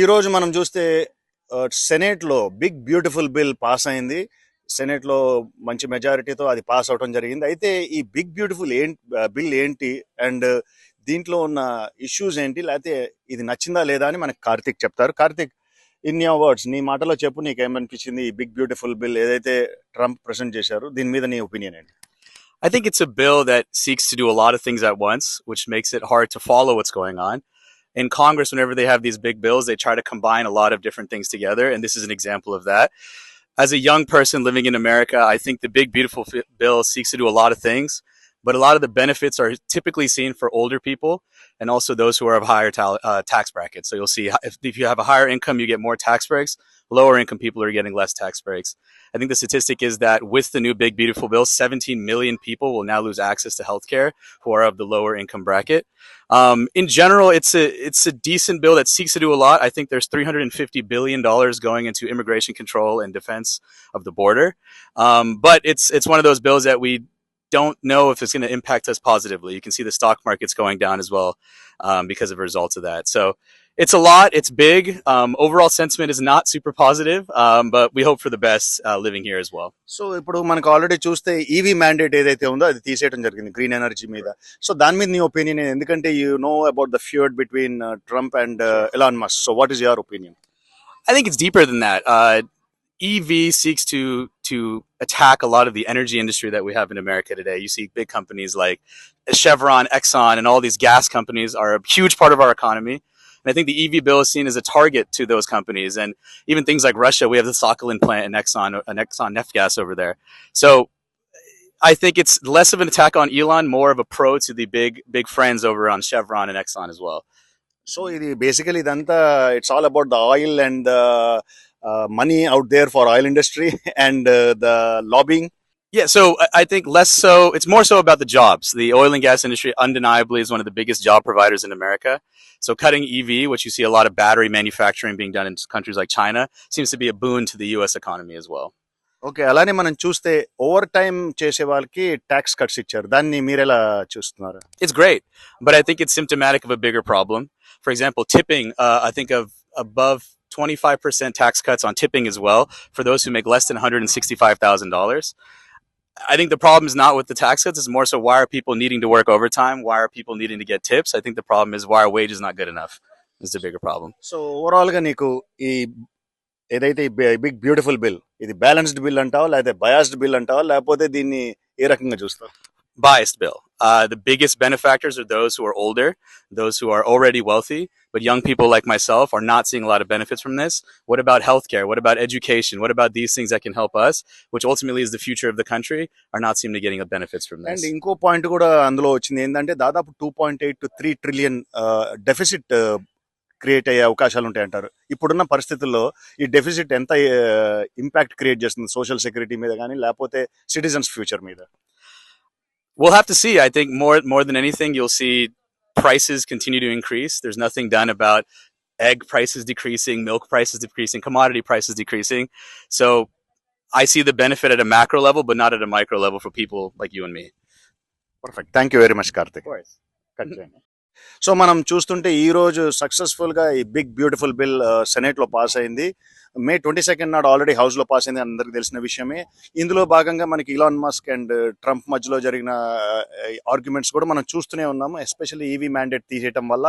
ఈరోజు మనం చూస్తే సెనేట్లో బిగ్ బ్యూటిఫుల్ బిల్ పాస్ అయింది. సెనేట్లో మంచి మెజారిటీతో అది పాస్ అవడం జరిగింది. అయితే ఈ బిగ్ బ్యూటిఫుల్ ఏంటి బిల్ ఏంటి? అండ్ దీంట్లో ఉన్న ఇష్యూస్ ఏంటి? లేకపోతే ఇది నచ్చిందా లేదా అని మనకి కార్తిక్ చెప్తారు. కార్తిక్ ఇన్ యువర్ వర్డ్స్ నీ మాటలో చెప్పు నీకు ఏమనిపించింది ఈ బిగ్ బ్యూటిఫుల్ బిల్ ఏదైతే ట్రంప్ ప్రెసెంట్ చేశారు? దీని మీద నీ ఒపీనియన్ ఏంటి? I think it's a bill that seeks to do a lot of things at once, which makes it hard to follow what's going on. In Congress, whenever they have these big bills, they try to combine a lot of different things together, and this is an example of that. As a young person living in America, I think the big, beautiful bill seeks to do a lot of things, but a lot of the benefits are typically seen for older people and also those who are of higher tal- uh, tax brackets. So you'll see if, if you have a higher income, you get more tax breaks. Lower income people are getting less tax breaks. I think the statistic is that with the new big beautiful bill, 17 million people will now lose access to healthcare who are of the lower income bracket. Um, in general, it's a it's a decent bill that seeks to do a lot. I think there's 350 billion dollars going into immigration control and defense of the border. Um, but it's it's one of those bills that we don't know if it's going to impact us positively. You can see the stock markets going down as well um, because of results of that. So it's a lot. It's big. Um, overall sentiment is not super positive, um, but we hope for the best uh, living here as well. So ఇప్పుడు మనకు already చూస్తే EV mandate ఏదైతే ఉందో అది తీసేయడం జరిగింది green energy మీద so దాని మీద నీ ఒపీనియన్ ఎందుకంటే you know about the feud between Trump and Elon Musk so what is your opinion I think it's deeper than that. Uh, EV seeks to to attack a lot of the energy industry that we have in America today. You see big companies like Chevron, Exxon, and all these gas companies are a huge part of our economy. And I think the EV bill is seen as a target to those companies. And even things like Russia, we have the Sakhalin plant and Exxon, and Exxon Neftgas over there. So I think it's less of an attack on Elon, more of a pro to the big, big friends over on Chevron and Exxon as well. So basically, Danta, it's all about the oil and the Money out there for oil industry and the lobbying Yeah, so I- I think less so. It's more so about the jobs. The oil and gas industry undeniably is one of the biggest job providers in America. So cutting EV, which you see a lot of battery manufacturing being done in countries like China, seems to be a boon to the U.S. economy as well. Okay అలానే మనం చూస్తే over time చేసే వాళ్ళకి tax cuts ఇచ్చారు దాన్ని మీరు ఎలా చూస్తున్నారు It's great, but I think it's symptomatic of a bigger problem. For example, tipping. Uh, I think of above 25% tax cuts on tipping as well for those who make less than $165,000. I think the problem is not with the tax cuts. It's more so why are people needing to work overtime? Why are people needing to get tips? I think the problem is why are wages not good enough? Is the bigger problem. So overall గా నీకు ఈ ఏదైతే big beautiful bill ఇది balanced bill అంటావా లేకపోతే biased bill అంటావా లేకపోతే దీన్ని ఏ రకంగా చూస్తావు Biased bill. Uh, the biggest benefactors are those who are older, those who are already wealthy, but young people like myself are not seeing a lot of benefits from this. What about healthcare? What about education? What about these things that can help us, which ultimately is the future of the country, are not seeing to getting the benefits from this. And ఇంకో point కూడా అందులో వచ్చింది ఏంటంటే దాదాపు two point eight to three trillion deficit create అయ్యే అవకాశాలు ఉంటాయి అంటారు ఇప్పుడున్న పరిస్థితుల్లో ఈ డెఫిసిట్ ఎంత ఇంపాక్ట్ క్రియేట్ చేస్తుంది సోషల్ సెక్యూరిటీ మీద కానీ లేకపోతే సిటిజన్స్ ఫ్యూచర్ మీద we'll have to see. I think more more than anything, you'll see prices continue to increase. There's nothing done about egg prices decreasing, milk prices decreasing, commodity prices decreasing. So I see the benefit at a macro level, but not at a micro level for people like you and me. Perfect. Thank you very much, Karthik. Of course. So మనం చూస్తుంటే ఈరోజు సక్సెస్ఫుల్గా ఈ big beautiful bill సెనేట్లో pass అయింది. May twenty second నాడు already హౌస్లో pass అయింది అందరికి తెలిసిన విషయమే. ఇందులో భాగంగా మనకి ఇలాన్ మస్క్ అండ్ ట్రంప్ మధ్యలో జరిగిన uh, ఆర్గ్యుమెంట్స్ కూడా మనం చూస్తూనే ఉన్నాము. ఎస్పెషల్లీ ఈవీ మ్యాండేట్ తీసేయటం వల్ల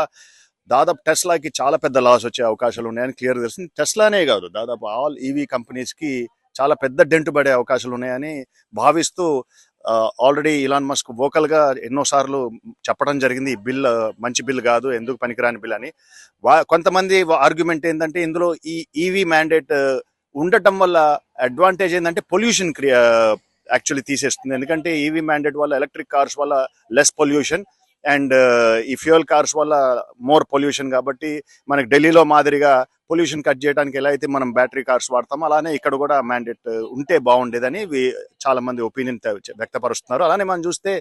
దాదాపు టెస్లాకి చాలా పెద్ద లాస్ వచ్చే అవకాశాలు ఉన్నాయని క్లియర్ తెలిసింది. టెస్లానే కాదు దాదాపు ఆల్ ఈవీ కంపెనీస్కి చాలా పెద్ద డెంట్ పడే అవకాశాలు ఉన్నాయని భావిస్తూ ఆల్రెడీ ఇలాన్ మస్క్ వోకల్గా ఎన్నోసార్లు చెప్పడం జరిగింది ఈ బిల్ మంచి బిల్ కాదు ఎందుకు పనికిరాని బిల్ అని. వా- కొంతమంది ఆర్గ్యుమెంట్ ఏంటంటే ఇందులో ఈ ఈవీ మ్యాండేట్ ఉండటం వల్ల అడ్వాంటేజ్ ఏంటంటే పొల్యూషన్ యాక్చువల్లీ తీసేస్తుంది. ఎందుకంటే ఈవీ మ్యాండేట్ వల్ల ఎలక్ట్రిక్ కార్స్ వల్ల లెస్ పొల్యూషన్ అండ్ ఈ ఫ్యూయల్ కార్స్ వల్ల మోర్ పొల్యూషన్ కాబట్టి మనకి ఢిల్లీలో మాదిరిగా పొల్యూషన్ కట్ చేయడానికి ఎలా అయితే మనం బ్యాటరీ కార్స్ వాడతామో అలానే ఇక్కడ కూడా మ్యాండేట్ ఉంటే బాగుండేదని చాలా మంది ఒపీనియన్ వ్యక్తపరుస్తున్నారు. అలానే మనం చూస్తే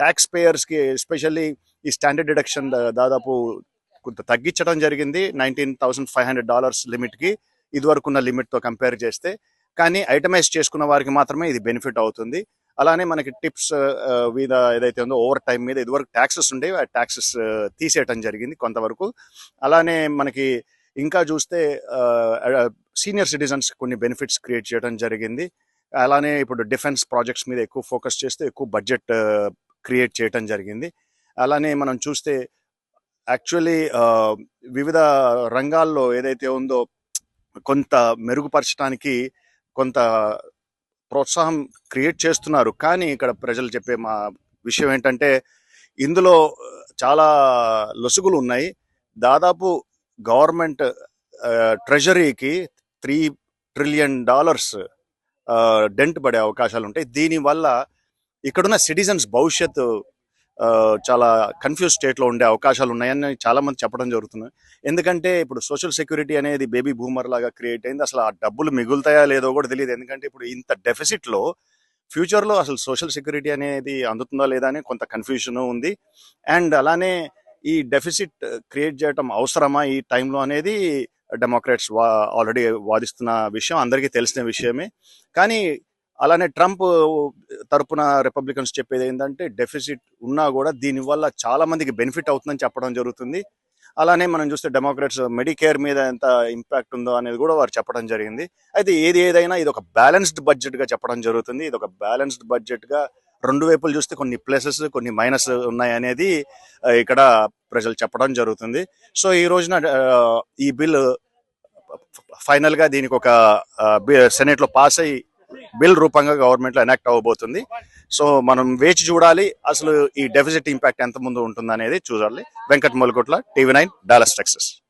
ట్యాక్స్ పేయర్స్కి ఎస్పెషల్లీ ఈ స్టాండర్డ్ డిడక్షన్ దాదాపు కొంత తగ్గించడం జరిగింది. Nineteen thousand five hundred dollars లిమిట్కి లిమిట్తో ఉన్న కంపేర్ చేస్తే. కానీ ఐటమైజ్ చేసుకున్న వారికి మాత్రమే ఇది బెనిఫిట్ అవుతుంది. అలానే మనకి టిప్స్ మీద ఏదైతే ఉందో ఓవర్ టైం మీద ఇదివరకు ట్యాక్సెస్ ఉండేవి ఆ ట్యాక్సెస్ తీసేయటం జరిగింది కొంతవరకు. అలానే మనకి ఇంకా చూస్తే సీనియర్ సిటిజన్స్ కొన్ని బెనిఫిట్స్ క్రియేట్ చేయడం జరిగింది. అలానే ఇప్పుడు డిఫెన్స్ ప్రాజెక్ట్స్ మీద ఎక్కువ ఫోకస్ చేస్తే ఎక్కువ బడ్జెట్ క్రియేట్ చేయటం జరిగింది. అలానే మనం చూస్తే యాక్చువల్లీ వివిధ రంగాల్లో ఏదైతే ఉందో కొంత మెరుగుపరచడానికి కొంత ప్రోత్సాహం క్రియేట్ చేస్తున్నారు. కానీ ఇక్కడ ప్రజలు చెప్పే మా విషయం ఏంటంటే ఇందులో చాలా లొసుగులు ఉన్నాయి. దాదాపు గవర్నమెంట్ ట్రెజరీకి త్రీ ట్రిలియన్ డాలర్స్ డెంట్ పడే అవకాశాలు ఉంటాయి. దీనివల్ల ఇక్కడున్న సిటిజన్స్ భవిష్యత్తు చాలా కన్ఫ్యూజ్ స్టేట్లో ఉండే అవకాశాలు ఉన్నాయని చాలామంది చెప్పడం జరుగుతుంది. ఎందుకంటే ఇప్పుడు సోషల్ సెక్యూరిటీ అనేది బేబీ బూమర్ లాగా క్రియేట్ అయింది. అసలు ఆ డబ్బులు మిగులుతాయా లేదో కూడా తెలియదు. ఎందుకంటే ఇప్పుడు ఇంత డెఫిసిట్లో ఫ్యూచర్లో అసలు సోషల్ సెక్యూరిటీ అనేది అందుతుందా లేదా అని కొంత కన్ఫ్యూషన్ ఉంది. అండ్ అలానే ఈ డెఫిసిట్ క్రియేట్ చేయడం అవసరమా ఈ టైంలో అనేది డెమోక్రాట్స్ వా ఆల్రెడీ వాదిస్తున్న విషయం అందరికీ తెలిసిన విషయమే. కానీ అలానే ట్రంప్ తరపున రిపబ్లికన్స్ చెప్పేది ఏంటంటే డెఫిసిట్ ఉన్నా కూడా దీనివల్ల చాలా మందికి బెనిఫిట్ అవుతుందని చెప్పడం జరుగుతుంది. అలానే మనం చూస్తే డెమోక్రాట్స్ మెడికేర్ మీద ఎంత ఇంపాక్ట్ ఉందో అనేది కూడా వారు చెప్పడం జరిగింది. అయితే ఏది ఏదైనా ఇది ఒక బ్యాలెన్స్డ్ బడ్జెట్గా చెప్పడం జరుగుతుంది. ఇది ఒక బ్యాలెన్స్డ్ బడ్జెట్గా రెండు వైపులు చూస్తే కొన్ని ప్లసెస్ కొన్ని మైనస్ ఉన్నాయి అనేది ఇక్కడ ప్రజలు చెప్పడం జరుగుతుంది. సో ఈ రోజున ఈ బిల్ ఫైనల్గా దీనికి ఒక సెనేట్లో పాస్ అయ్యి బిల్ రూపంగా గవర్నమెంట్లో ఎనాక్ట్ అవ్వబోతుంది. సో మనం వేచి చూడాలి అసలు ఈ డెఫిసిట్ ఇంపాక్ట్ ఎంత ముందు ఉంటుందనేది చూడాలి. Venkat Molakotla TV nine Dallas Texas.